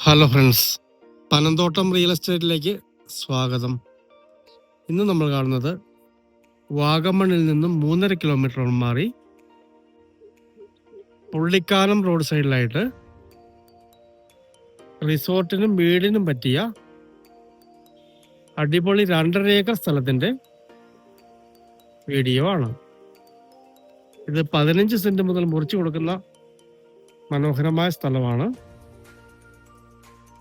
Hello friends Panamthottam real എസ്റ്റേറ്റിലേക്ക് സ്വാഗതം. ഇന്ന് നമ്മൾ കാണുന്നത് വാഗമണ്ണിൽ നിന്നും മൂന്നര കിലോമീറ്റർ മാറി പുള്ളിക്കാനം റോഡ് സൈഡിലായിട്ട് റിസോർട്ടിനും വീടിനും പറ്റിയ അടിപൊളി രണ്ടര ഏക്കർ സ്ഥലത്തിന്റെ വീഡിയോ ആണ്. ഇത് പതിനഞ്ച് സെന്റ് മുതൽ മുറിച്ചു കൊടുക്കുന്ന മനോഹരമായ സ്ഥലമാണ്.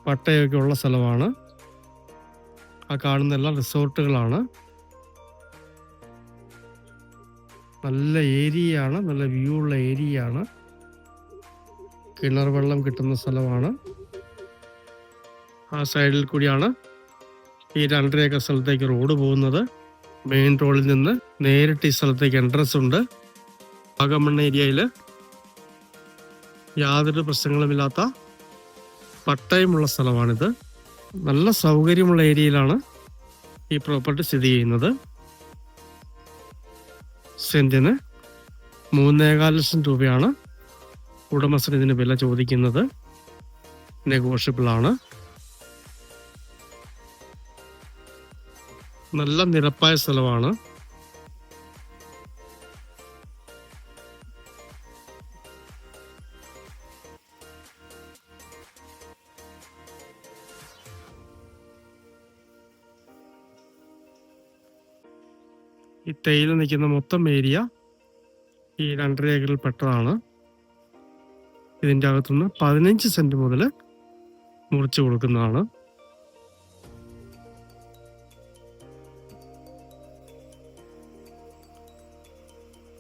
പട്ടയൊക്കെ ഉള്ള സ്ഥലമാണ്. ആ കാണുന്ന എല്ലാം റിസോർട്ടുകളാണ്. നല്ല ഏരിയയാണ് നല്ല വ്യൂ ഉള്ള ഏരിയയാണ്. കിണർ വെള്ളം കിട്ടുന്ന സ്ഥലമാണ്. ആ സൈഡിൽ കൂടിയാണ് ഈ രണ്ടര ഏക്കർ സ്ഥലത്തേക്ക് റോഡ് പോകുന്നത്. മെയിൻ റോഡിൽ നിന്ന് നേരിട്ട് ഈ സ്ഥലത്തേക്ക് എൻട്രൻസ് ഉണ്ട്. വാഗമൺ ഏരിയയിൽ യാതൊരു പ്രശ്നങ്ങളുമില്ലാത്ത പട്ടയമുള്ള സ്ഥലമാണിത്. നല്ല സൗകര്യമുള്ള ഏരിയയിലാണ് ഈ പ്രോപ്പർട്ടി സ്ഥിതി ചെയ്യുന്നത്. സെന്റിന് മൂന്നേകാൽ ലക്ഷം രൂപയാണ് ഉടമസ്ഥൻ ഇതിന് വില ചോദിക്കുന്നത്. നെഗോഷ്യബിൾ ആണ് നല്ല നിരപ്പായ സ്ഥലമാണ്. ഈ തേയില നിൽക്കുന്ന മൊത്തം ഏരിയ ഈ രണ്ടര ഏക്കറിൽ പെട്ടതാണ്. ഇതിന്റെ അകത്തുനിന്ന് പതിനഞ്ച് സെന്റ് മുതൽ മുറിച്ച് കൊടുക്കുന്നതാണ്.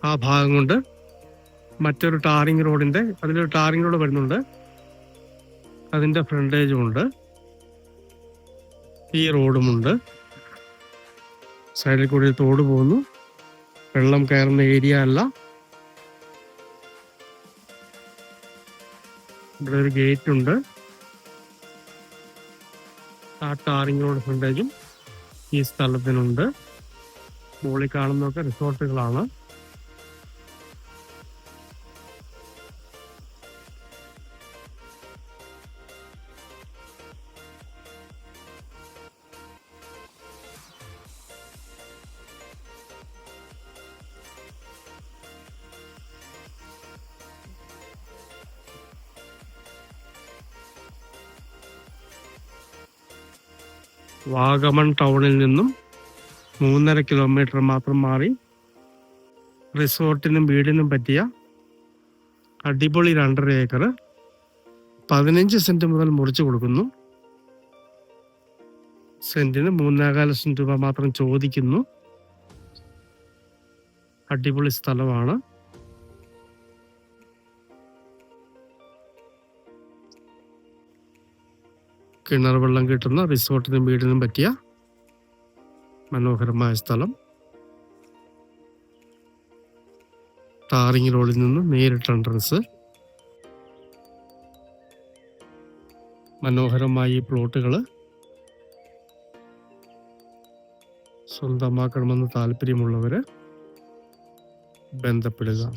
ആ ഭാഗം കൊണ്ട് മറ്റൊരു ടാറിങ് റോഡിന്റെ അതിലൊരു ടാറിങ് റോഡ് വരുന്നുണ്ട്. അതിന്റെ ഫ്രണ്ടേജും ഉണ്ട്. ഈ റോഡുമുണ്ട് സൈഡിൽ കൂടി തോട് പോകുന്നു. വെള്ളം കയറുന്ന ഏരിയ അല്ല. ഇവിടെ ഒരു ഗേറ്റ് ഉണ്ട്. ആ ടാറിംഗ് റോഡ് ഫ്രണ്ടേജും ഈ സ്ഥലത്തിനുണ്ട്. മുകളിൽ കാണുന്നതൊക്കെ റിസോർട്ടുകളാണ് വാഗമൺ ടൗണിൽ നിന്നും മൂന്നര കിലോമീറ്റർ മാത്രം മാറി റിസോർട്ടിനും വീടിനും പറ്റിയ അടിപൊളി രണ്ടര ഏക്കർ പതിനഞ്ച് സെന്റ് മുതൽ മുറിച്ചു കൊടുക്കുന്നു. സെന്റിന് മൂന്നേകാൽ ലക്ഷം രൂപ മാത്രം ചോദിക്കുന്നു. അടിപൊളി സ്ഥലമാണ്. കിണർ വെള്ളം കിട്ടുന്ന റിസോർട്ടിനും വീടിനും പറ്റിയ മനോഹരമായ സ്ഥലം. ടാറിങ് റോഡിൽ നിന്ന് നേരിട്ട് എൻട്രൻസ്. മനോഹരമായ ഈ പ്ലോട്ടുകൾ സ്വന്തമാക്കണമെന്ന് താല്പര്യമുള്ളവര് ബന്ധപ്പെടുക.